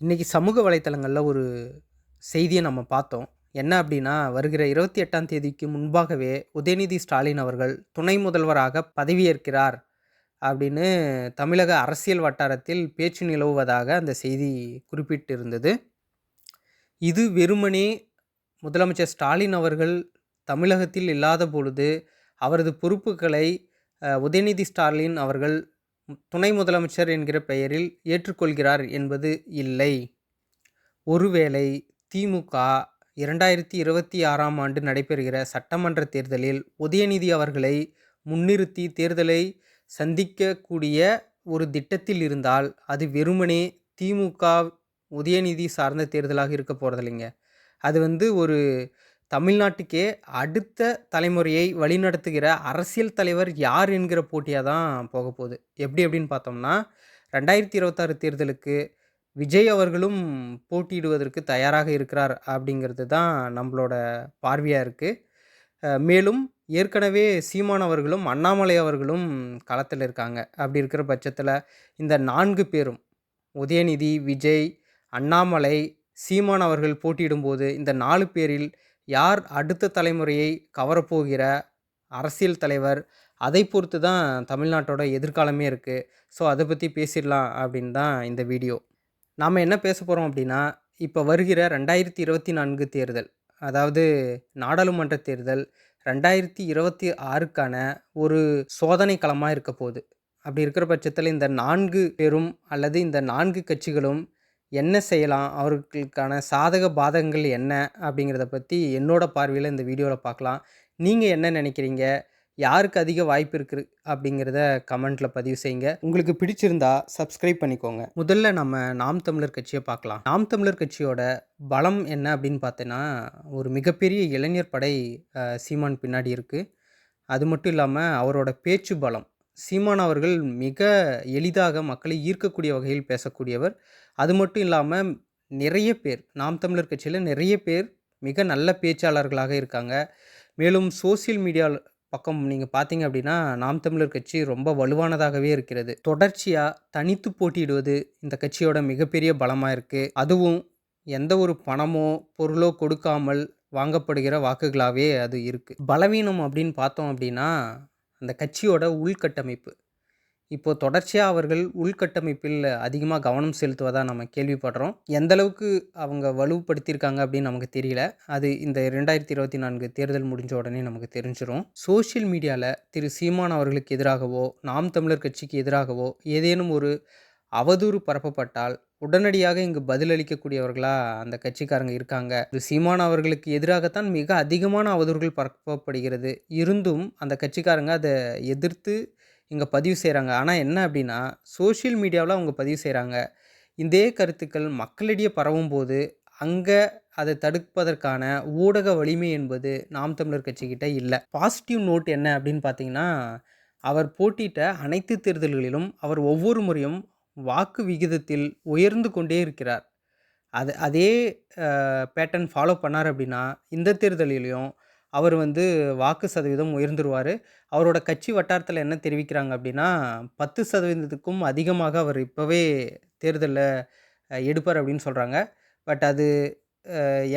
இன்றைக்கி சமூக வலைத்தளங்களில் ஒரு செய்தியை நம்ம பார்த்தோம். என்ன அப்படின்னா வருகிற இருபத்தி எட்டாம் தேதிக்கு முன்பாகவே உதயநிதி ஸ்டாலின் அவர்கள் துணை முதல்வராக பதவியேற்கிறார் அப்படின்னு தமிழக அரசியல் வட்டாரத்தில் பேச்சு நிலவுவதாக அந்த செய்தி குறிப்பிட்டிருந்தது. இது வெறுமனே முதலமைச்சர் ஸ்டாலின் அவர்கள் தமிழகத்தில் இல்லாத பொழுது அவரது பொறுப்புகளை உதயநிதி ஸ்டாலின் அவர்கள் துணை முதலமைச்சர் என்கிற பெயரில் ஏற்றுக்கொள்கிறார் என்பது இல்லை. ஒருவேளை திமுக இரண்டாயிரத்தி இருபத்தி ஆறாம் ஆண்டு நடைபெறுகிற சட்டமன்ற தேர்தலில் உதயநிதி அவர்களை முன்னிறுத்தி தேர்தலை சந்திக்கக்கூடிய ஒரு திட்டத்தில் இருந்தால் அது வெறுமனே திமுக உதயநிதி சார்ந்த தேர்தலாக இருக்க போகிறதில்லைங்க அது வந்து ஒரு தமிழ்நாட்டுக்கே அடுத்த தலைமுறையை வழிநடத்துகிற அரசியல் தலைவர் யார் என்கிற போட்டியாக தான் போக போகுது. எப்படி அப்படின்னு பார்த்தோம்னா ரெண்டாயிரத்தி இருபத்தாறு தேர்தலுக்கு விஜய் அவர்களும் போட்டியிடுவதற்கு தயாராக இருக்கிறார் அப்படிங்கிறது தான் நம்மளோட பார்வையாக இருக்குது மேலும் ஏற்கனவே சீமான் அவர்களும் அண்ணாமலை அவர்களும் களத்தில் இருக்காங்க. அப்படி இருக்கிற பட்சத்தில் இந்த நான்கு பேரும் உதயநிதி விஜய் அண்ணாமலை சீமான் அவர்கள் போட்டியிடும்போது இந்த நாலு பேரில் யார் அடுத்த தலைமுறையை கவரப்போகிற அரசியல் தலைவர்? அதை பொறுத்து தான் தமிழ்நாட்டோட எதிர்காலமே இருக்குது ஸோ அதை பற்றி பேசிடலாம் அப்படின்னு தான் இந்த வீடியோ. நாம் என்ன பேச போகிறோம் அப்படின்னா இப்போ வருகிற ரெண்டாயிரத்தி இருபத்தி நான்கு தேர்தல் அதாவது நாடாளுமன்ற தேர்தல் ரெண்டாயிரத்தி இருபத்தி ஆறுக்கான ஒரு சோதனை களமாக இருக்க போகுது. அப்படி இருக்கிற பட்சத்தில் இந்த நான்கு பேரும் அல்லது இந்த நான்கு கட்சிகளும் என்ன செய்யலாம்? அவர்களுக்கான சாதக பாதகங்கள் என்ன? அப்படிங்கிறத பற்றி என்னோடய பார்வையில் இந்த வீடியோவில் பார்க்கலாம். நீங்கள் என்ன நினைக்கிறீங்க? யாருக்கு அதிக வாய்ப்பு இருக்குது அப்படிங்கிறத கமெண்ட்டில் பதிவு செய்யுங்க. உங்களுக்கு பிடிச்சிருந்தா சப்ஸ்கிரைப் பண்ணிக்கோங்க. முதல்ல நம்ம நாம் தமிழர் கட்சியை பார்க்கலாம். நாம் தமிழர் கட்சியோட பலம் என்ன அப்படின்னு பார்த்தோன்னா ஒரு மிகப்பெரிய இளைஞர் படை சீமான் பின்னாடி இருக்குது அது மட்டும் இல்லாமல் அவரோட பேச்சு பலம். சீமான் அவர்கள் மிக எளிதாக மக்களை ஈர்க்கக்கூடிய வகையில் பேசக்கூடியவர். அது மட்டும் இல்லாமல் நிறைய பேர் நாம் தமிழர் கட்சியில் நிறைய பேர் மிக நல்ல பேச்சாளர்களாக இருக்காங்க. மேலும் சோஷியல் மீடியா பக்கம் நீங்கள் பார்த்தீங்க அப்படின்னா நாம் தமிழர் கட்சி ரொம்ப வலுவானதாகவே இருக்கிறது. தொடர்ச்சியாக தனித்து போட்டியிடுவது இந்த கட்சியோட மிகப்பெரிய பலமாக இருக்குது அதுவும் எந்த ஒரு பணமோ பொருளோ கொடுக்காமல் வாங்கப்படுகிற வாக்குகளாகவே அது இருக்குது பலவீனம் அப்படின்னு பார்த்தோம் அப்படின்னா அந்த கட்சியோட உள்கட்டமைப்பு. இப்போது தொடர்ச்சியாக அவர்கள் உள்கட்டமைப்பில் அதிகமாக கவனம் செலுத்துவதாக நம்ம கேள்விப்படுறோம். எந்த அளவுக்கு அவங்க வலுப்படுத்தியிருக்காங்க அப்படின்னு நமக்கு தெரியல. அது இந்த ரெண்டாயிரத்தி இருபத்தி நான்கு தேர்தல் முடிஞ்ச உடனே நமக்கு தெரிஞ்சிடும் சோஷியல் மீடியாவில் திரு சீமான் அவர்களுக்கு எதிராகவோ நாம் தமிழர் கட்சிக்கு எதிராகவோ ஏதேனும் ஒரு அவதூறு பரப்பப்பட்டால் உடனடியாக இங்கு பதிலளிக்கக்கூடியவர்களாக அந்த கட்சிக்காரங்க இருக்காங்க. இது சீமான் அவர்களுக்கு எதிராகத்தான் மிக அதிகமான அவதூறுகள் பரப்பப்படுகிறது. இருந்தும் அந்த கட்சிக்காரங்க அதை எதிர்த்து இங்கே பதிவு செய்கிறாங்க ஆனால் என்ன அப்படின்னா சோஷியல் மீடியாவில் அவங்க பதிவு செய்கிறாங்க இதே கருத்துக்கள் மக்களிடையே பரவும் போது அங்கே அதை தடுப்பதற்கான ஊடக வலிமை என்பது நாம் தமிழர் கட்சிக்கிட்ட இல்லை. பாசிட்டிவ் நோட் என்ன அப்படின்னு பார்த்தீங்கன்னா அவர் போட்டியிட்ட அனைத்து தேர்தல்களிலும் அவர் ஒவ்வொரு முறையும் வாக்கு விகிதத்தில் உயர்ந்து கொண்டே இருக்கிறார். அது அதே பேட்டர்ன் ஃபாலோ பண்ணார் அப்படின்னா இந்த தேர்தலிலையும் அவர் வந்து வாக்கு சதவீதம் உயர்ந்துருவார். அவரோட கட்சி வட்டாரத்தில் என்ன தெரிவிக்கிறாங்க அப்படின்னா பத்து சதவீதத்துக்கும் அதிகமாக அவர் இப்போவே தேர்தலில் எடுப்பார் அப்படின்னு சொல்கிறாங்க பட் அது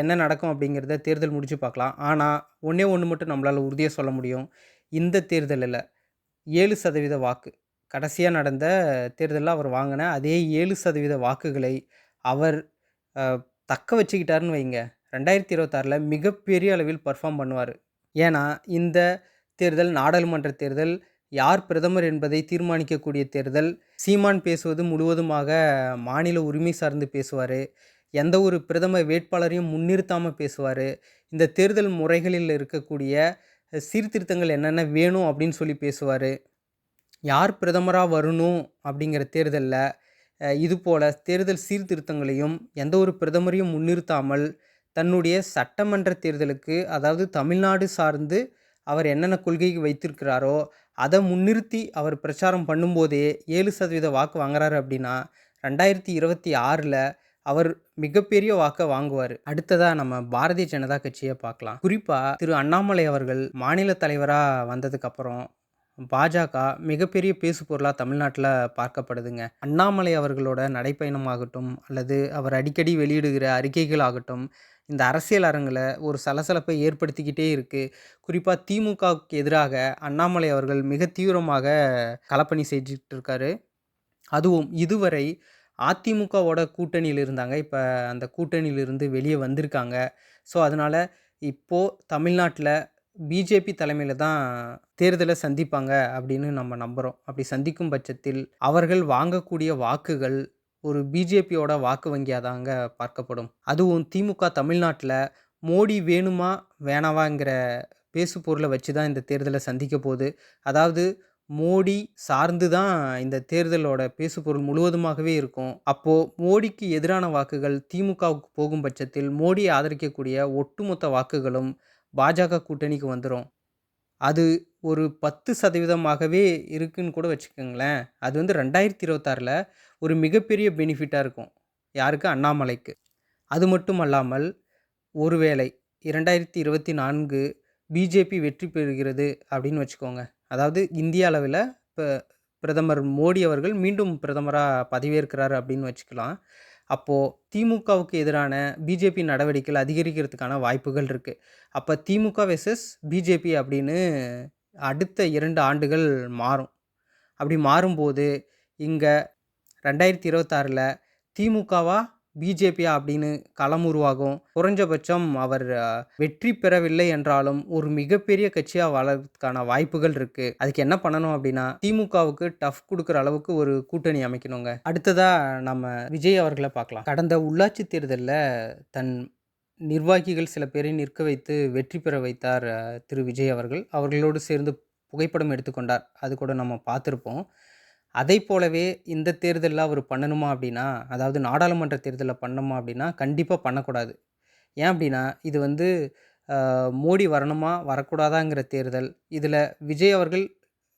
என்ன நடக்கும் அப்படிங்கிறத தேர்தல் முடித்து பார்க்கலாம். ஆனால் ஒன்றே ஒன்று மட்டும் நம்மளால் உறுதியாக சொல்ல முடியும். இந்த தேர்தலில் ஏழு சதவீத வாக்கு. கடைசியாக நடந்த தேர்தலில் அவர் வாங்கின அதே ஏழு சதவீத வாக்குகளை அவர் தக்க வச்சுக்கிட்டாருன்னு வைங்க. ரெண்டாயிரத்தி இருபத்தாறில் மிகப்பெரிய அளவில் பர்ஃபார்ம் பண்ணுவார். ஏன்னா இந்த தேர்தல் நாடாளுமன்ற தேர்தல் யார் பிரதமர் என்பதை தீர்மானிக்கக்கூடிய தேர்தல் சீமான் பேசுவது முழுவதுமாக மாநில உரிமை சார்ந்து பேசுவார். எந்த ஒரு பிரதம வேட்பாளரையும் முன்னிறுத்தாமல் பேசுவார். இந்த தேர்தல் முறைகளில் இருக்கக்கூடிய சீர்திருத்தங்கள் என்னென்ன வேணும் அப்படின்னு சொல்லி பேசுவார். யார் பிரதமராக வரணும் அப்படிங்கிற தேர்தலில் இதுபோல் தேர்தல் சீர்திருத்தங்களையும் எந்த ஒரு பிரதமரையும் முன்னிறுத்தாமல் தன்னுடைய சட்டமன்ற தேர்தலுக்கு அதாவது தமிழ்நாடு சார்ந்து அவர் என்னென்ன கொள்கை வைத்திருக்கிறாரோ அதை முன்னிறுத்தி அவர் பிரச்சாரம் பண்ணும்போதே ஏழு சதவீத வாக்கு வாங்குறாரு அப்படின்னா ரெண்டாயிரத்தி இருபத்தி ஆறில் அவர் மிகப்பெரிய வாக்கை வாங்குவார். அடுத்ததாக நம்ம பாரதிய ஜனதா கட்சியை பார்க்கலாம். குறிப்பாக திரு அண்ணாமலை அவர்கள் மாநில தலைவராக வந்ததுக்கப்புறம் பாஜக மிகப்பெரிய பேசு பொருளாக தமிழ்நாட்டில் பார்க்கப்படுதுங்க. அண்ணாமலை அவர்களோட நடைப்பயணமாகட்டும் அல்லது அவர் அடிக்கடி வெளியிடுகிற அறிக்கைகள் ஆகட்டும் இந்த அரசியல் அரங்கில் ஒரு சலசலப்பை ஏற்படுத்திக்கிட்டே இருக்குது குறிப்பாக திமுகவுக்கு எதிராக அண்ணாமலை அவர்கள் மிக தீவிரமாக களப்பணி செஞ்சுக்கிட்டு இருக்காரு அதுவும் இதுவரை அதிமுகவோட கூட்டணியில் இருந்தாங்க. இப்போ அந்த கூட்டணியிலிருந்து வெளியே வந்திருக்காங்க. ஸோ அதனால் இப்போது தமிழ்நாட்டில் பிஜேபி தலைமையில் தான் தேர்தலை சந்திப்பாங்க அப்படின்னு நம்ம நம்புகிறோம் அப்படி சந்திக்கும் பட்சத்தில் அவர்கள் வாங்கக்கூடிய வாக்குகள் ஒரு பிஜேபியோட வாக்கு வங்கியாக தாங்க பார்க்கப்படும். அதுவும் திமுக தமிழ்நாட்டில் மோடி வேணுமா வேணாவாங்கிற பேசு பொருளை வச்சு தான் இந்த தேர்தலை சந்திக்க போகுது. அதாவது மோடி சார்ந்து தான் இந்த தேர்தலோட பேசுபொருள் முழுவதுமாகவே இருக்கும். அப்போது மோடிக்கு எதிரான வாக்குகள் திமுகவுக்கு போகும் பட்சத்தில் மோடியை ஆதரிக்கக்கூடிய ஒட்டுமொத்த வாக்குகளும் பாஜக கூட்டணிக்கு வந்துடும் அது ஒரு பத்து சதவீதமாகவே இருக்குன்னு கூட வச்சுக்கோங்களேன். அது வந்து ரெண்டாயிரத்தி இருபத்தாறில் ஒரு மிகப்பெரிய பெனிஃபிட்டாக இருக்கும். யாருக்கு? அண்ணாமலைக்கு. அது மட்டும் அல்லாமல் ஒருவேளை இரண்டாயிரத்தி இருபத்தி நான்கு பிஜேபி வெற்றி பெறுகிறது அப்படின்னு வச்சுக்கோங்க. அதாவது இந்திய அளவில் இப்போ பிரதமர் மோடி அவர்கள் மீண்டும் பிரதமராக பதவியேற்கிறார் அப்படின்னு வச்சுக்கலாம். அப்போது திமுகவுக்கு எதிரான பிஜேபி நடவடிக்கைகள் அதிகரிக்கிறதுக்கான வாய்ப்புகள் இருக்குது அப்போ திமுக வெர்சஸ் பிஜேபி அப்படின்னு அடுத்த இரண்டு ஆண்டுகள் மாறும். அப்படி மாறும்போது இங்கே ரெண்டாயிரத்தி இருபத்தாறில் திமுகவா பிஜேபியா அப்படின்னு களம் உருவாகும். குறைஞ்சபட்சம் அவர் வெற்றி பெறவில்லை என்றாலும் ஒரு மிகப்பெரிய கட்சியாக வளர்றதுக்கான வாய்ப்புகள் இருக்குது அதுக்கு என்ன பண்ணணும் அப்படின்னா திமுகவுக்கு டஃப் கொடுக்குற அளவுக்கு ஒரு கூட்டணி அமைக்கணுங்க. அடுத்ததாக நம்ம விஜய் அவர்களை பார்க்கலாம். கடந்த உள்ளாட்சி தேர்தலில் தன் நிர்வாகிகள் சில பேரை நிற்க வைத்து வெற்றி பெற வைத்தார் திரு. விஜய் அவர்கள். அவர்களோடு சேர்ந்து புகைப்படம் எடுத்துக்கொண்டார். அது கூட நம்ம பார்த்துருப்போம். அதை போலவே இந்த தேர்தலில் அவர் பண்ணணுமா அப்படின்னா அதாவது நாடாளுமன்ற தேர்தலில் பண்ணணுமா அப்படின்னா கண்டிப்பாக பண்ணக்கூடாது. ஏன் அப்படின்னா இது வந்து மோடி வரணுமா வரக்கூடாதாங்கிற தேர்தல். இதில் விஜய் அவர்கள்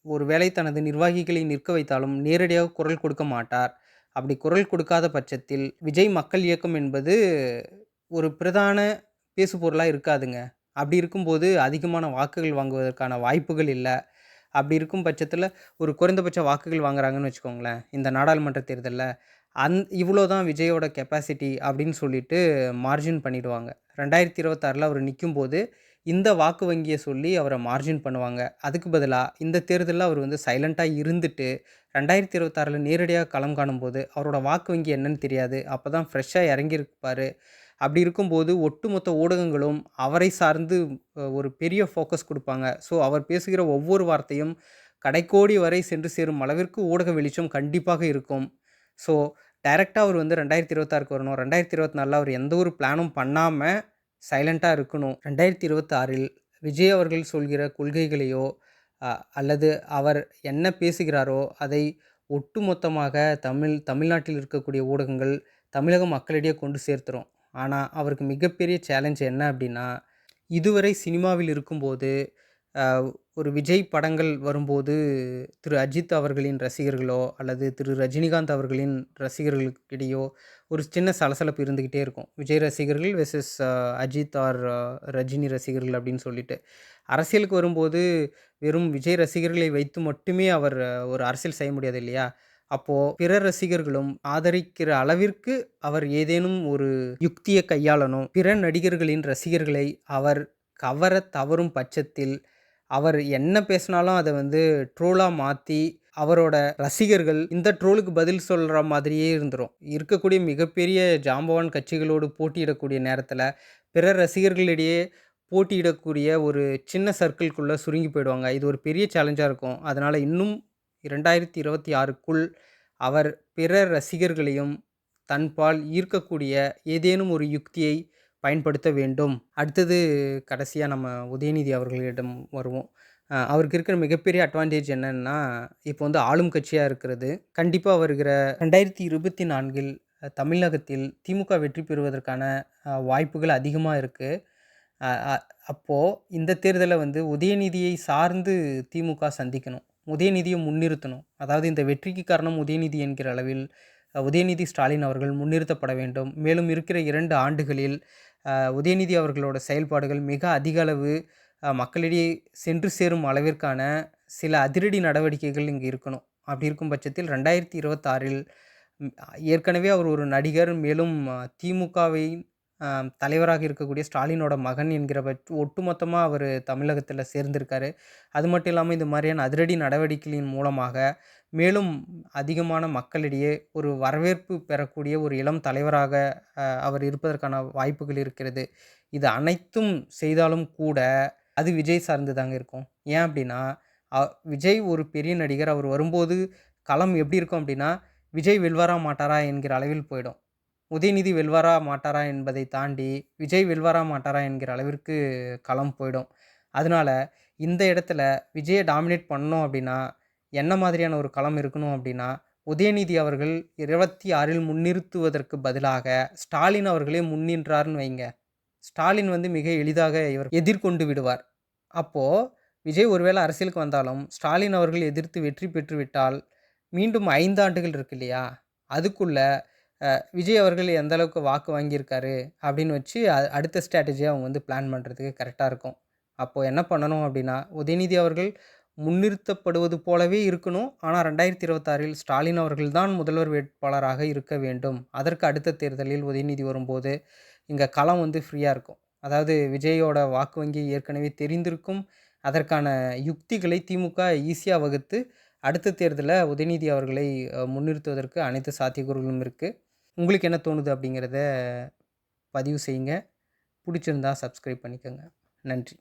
ஒரு வேளை தனது நிர்வாகிகளை நிற்க வைத்தாலும் நேரடியாக குரல் கொடுக்க மாட்டார். அப்படி குரல் கொடுக்காத பட்சத்தில் விஜய் மக்கள் இயக்கம் என்பது ஒரு பிரதான பேசு பொருளாக இருக்காதுங்க. அப்படி இருக்கும்போது அதிகமான வாக்குகள் வாங்குவதற்கான வாய்ப்புகள் இல்லை. அப்படி இருக்கும் பட்சத்தில் ஒரு குறைந்தபட்ச வாக்குகள் வாங்குறாங்கன்னு வச்சுக்கோங்களேன் இந்த நாடாளுமன்ற தேர்தலில். அந் இவ்வளோ தான் விஜயோட கெப்பாசிட்டி அப்படின்னு சொல்லிட்டு மார்ஜின் பண்ணிடுவாங்க. ரெண்டாயிரத்தி இருபத்தாறில் அவர் நிற்கும்போது இந்த வாக்கு வங்கியை சொல்லி அவரை மார்ஜின் பண்ணுவாங்க. அதுக்கு பதிலாக இந்த தேர்தலில் அவர் வந்து சைலண்ட்டாக இருந்துட்டு ரெண்டாயிரத்தி இருபத்தாறில் நேரடியாக களம் காணும்போது அவரோட வாக்கு வங்கி என்னன்னு தெரியாது. அப்போ தான் ஃப்ரெஷ்ஷாக இறங்கியிருப்பார். அப்படி இருக்கும்போது ஒட்டுமொத்த ஊடகங்களும் அவரை சார்ந்து ஒரு பெரிய ஃபோக்கஸ் கொடுப்பாங்க. ஸோ அவர் பேசுகிற ஒவ்வொரு வார்த்தையும் கடைக்கோடி வரை சென்று சேரும் அளவிற்கு ஊடக வெளிச்சம் கண்டிப்பாக இருக்கும். ஸோ டைரெக்டாக அவர் வந்து ரெண்டாயிரத்தி இருபத்தாறுக்கு வரணும். ரெண்டாயிரத்தி இருபத்தி நாலில் அவர் எந்த ஒரு பிளானும் பண்ணாமல் சைலண்ட்டாக இருக்கணும். ரெண்டாயிரத்தி இருபத்தாறில் விஜய் அவர்கள் சொல்கிற கொள்கைகளையோ அல்லது அவர் என்ன பேசுகிறாரோ அதை ஒட்டுமொத்தமாக தமிழ் தமிழ்நாட்டில் இருக்கக்கூடிய ஊடகங்கள் தமிழக மக்களிடையே கொண்டு சேர்த்துரும். ஆனால் அவருக்கு மிகப்பெரிய சேலஞ்ச் என்ன அப்படின்னா இதுவரை சினிமாவில் இருக்கும்போது ஒரு விஜய் படங்கள் வரும்போது திரு அஜித் அவர்களின் ரசிகர்களோ அல்லது திரு ரஜினிகாந்த் அவர்களின் ரசிகர்களுக்கிடையோ ஒரு சின்ன சலசலப்பு இருந்துக்கிட்டே இருக்கும். விஜய் ரசிகர்கள் வெர்சஸ் அஜித் ஆர் ரஜினி ரசிகர்கள் அப்படின்னு சொல்லிட்டு. அரசியலுக்கு வரும்போது வெறும் விஜய் ரசிகர்களை வைத்து மட்டுமே அவர் ஒரு அரசியல் செய்ய முடியாது இல்லையா? அப்போது பிற ரசிகர்களும் ஆதரிக்கிற அளவிற்கு அவர் ஏதேனும் ஒரு யுக்தியை கையாளணும் பிற நடிகர்களின் ரசிகர்களை அவர் கவர தவறும் பட்சத்தில் அவர் என்ன பேசினாலும் அதை வந்து ட்ரோலாக மாற்றி அவரோட ரசிகர்கள் இந்த ட்ரோலுக்கு பதில் சொல்கிற மாதிரியே இருந்துடும் இருக்கக்கூடிய மிகப்பெரிய ஜாம்பவான் கட்சிகளோடு போட்டியிடக்கூடிய நேரத்தில் பிற ரசிகர்களிடையே போட்டியிடக்கூடிய ஒரு சின்ன சர்க்கிள்குள்ளே சுருங்கி போயிடுவாங்க. இது ஒரு பெரிய சேலஞ்சாக இருக்கும். அதனால் இன்னும் இரண்டாயிரத்தி இருபத்தி ஆறுக்குள் அவர் பிற ரசிகர்களையும் தன்பால் ஈர்க்கக்கூடிய ஏதேனும் ஒரு யுக்தியை பயன்படுத்த வேண்டும். அடுத்தது கடைசியாக நம்ம உதயநிதி அவர்களிடம் வருவோம். அவருக்கு இருக்கிற மிகப்பெரிய அட்வான்டேஜ் என்னென்னா இப்போ வந்து ஆளும் கட்சியாக இருக்கிறது. கண்டிப்பாக வருகிற ரெண்டாயிரத்தி இருபத்தி நான்கில் தமிழகத்தில் திமுக வெற்றி பெறுவதற்கான வாய்ப்புகள் அதிகமாக இருக்குது அப்போது இந்த தேர்தலை வந்து உதயநிதியை சார்ந்து திமுக சந்திக்கணும். உதயநிதியை முன்னிறுத்தணும் அதாவது இந்த வெற்றிக்கு காரணம் உதயநிதி என்கிற அளவில் உதயநிதி ஸ்டாலின் அவர்கள் முன்னிறுத்தப்பட வேண்டும் மேலும் இருக்கிற இரண்டு ஆண்டுகளில் உதயநிதி அவர்களோட செயல்பாடுகள் மிக அதிக அளவு மக்களிடையே சென்று சேரும் அளவிற்கான சில அதிரடி நடவடிக்கைகள் இங்கே இருக்கணும். அப்படி இருக்கும் பட்சத்தில் ரெண்டாயிரத்தி இருபத்தாறில் ஏற்கனவே அவர் ஒரு நடிகர். மேலும் திமுகவை தலைவராக இருக்கக்கூடிய ஸ்டாலினோட மகன் என்கிற ஒட்டுமொத்தமாக அவர் தமிழகத்தில் சேர்ந்திருக்காரு. அது மட்டும் இல்லாமல் இந்த மாதிரியான அதிரடி நடவடிக்கைகளின் மூலமாக மேலும் அதிகமான மக்களிடையே ஒரு வரவேற்பு பெறக்கூடிய ஒரு இளம் தலைவராக அவர் இருப்பதற்கான வாய்ப்புகள் இருக்கிறது. இது அனைத்தும் செய்தாலும் கூட அது விஜய் சார்ந்து தாங்க இருக்கும். ஏன் அப்படின்னா, விஜய் ஒரு பெரிய நடிகர். அவர் வரும்போது களம் எப்படி இருக்கும் அப்படின்னா, விஜய் வெல்வாரா மாட்டாரா என்கிற அளவில் போயிடும். உதயநிதி வெல்வாரா மாட்டாரா என்பதை தாண்டி, விஜய் வெல்வாரா மாட்டாரா என்கிற அளவிற்கு களம் போயிடும். அதனால இந்த இடத்துல விஜயை டாமினேட் பண்ணோம் அப்படின்னா, என்ன மாதிரியான ஒரு களம் இருக்கணும் அப்படின்னா, உதயநிதி அவர்கள் 26ல் முன்னிறுத்துவதற்கு பதிலாக ஸ்டாலின் அவர்களே முன்னின்றாருன்னு வைங்க. ஸ்டாலின் வந்து மிக எளிதாக இவர் எதிர்கொண்டு விடுவார். அப்போது விஜய் ஒருவேளை அரசியலுக்கு வந்தாலும், ஸ்டாலின் அவர்கள் எதிர்த்து வெற்றி பெற்று விட்டால், மீண்டும் ஐந்து ஆண்டுகள் இருக்கு இல்லையா? அதுக்குள்ளே விஜய் அவர்கள் எந்த அளவுக்கு வாக்கு வாங்கியிருக்காரு அப்படின்னு வச்சு அடுத்த ஸ்ட்ராட்டஜியை அவங்க வந்து பிளான் பண்ணுறதுக்கு கரெக்டாக இருக்கும். அப்போது என்ன பண்ணணும் அப்படின்னா, உதயநிதி அவர்கள் முன்னிறுத்தப்படுவது போலவே இருக்கணும். ஆனால் ரெண்டாயிரத்தி இருபத்தாறில் ஸ்டாலின் அவர்கள் தான் முதல்வர் வேட்பாளராக இருக்க வேண்டும். அதற்கு அடுத்த தேர்தலில் உதயநிதி வரும்போது, இங்கே களம் வந்து ஃப்ரீயாக இருக்கும். அதாவது விஜயோட வாக்கு வங்கி ஏற்கனவே தெரிந்திருக்கும். அதற்கான யுக்திகளை திமுக ஈஸியாக வகுத்து, அடுத்த தேர்தலில் உதயநிதி அவர்களை முன்னிறுத்துவதற்கு அனைத்து சாத்தியக்கூறுகளும் இருக்குது உங்களுக்கு என்ன தோணுது அப்படிங்கிறத பதிவு செய்யுங்க. பிடிச்சிருந்தா சப்ஸ்கிரைப் பண்ணிக்கங்க. நன்றி.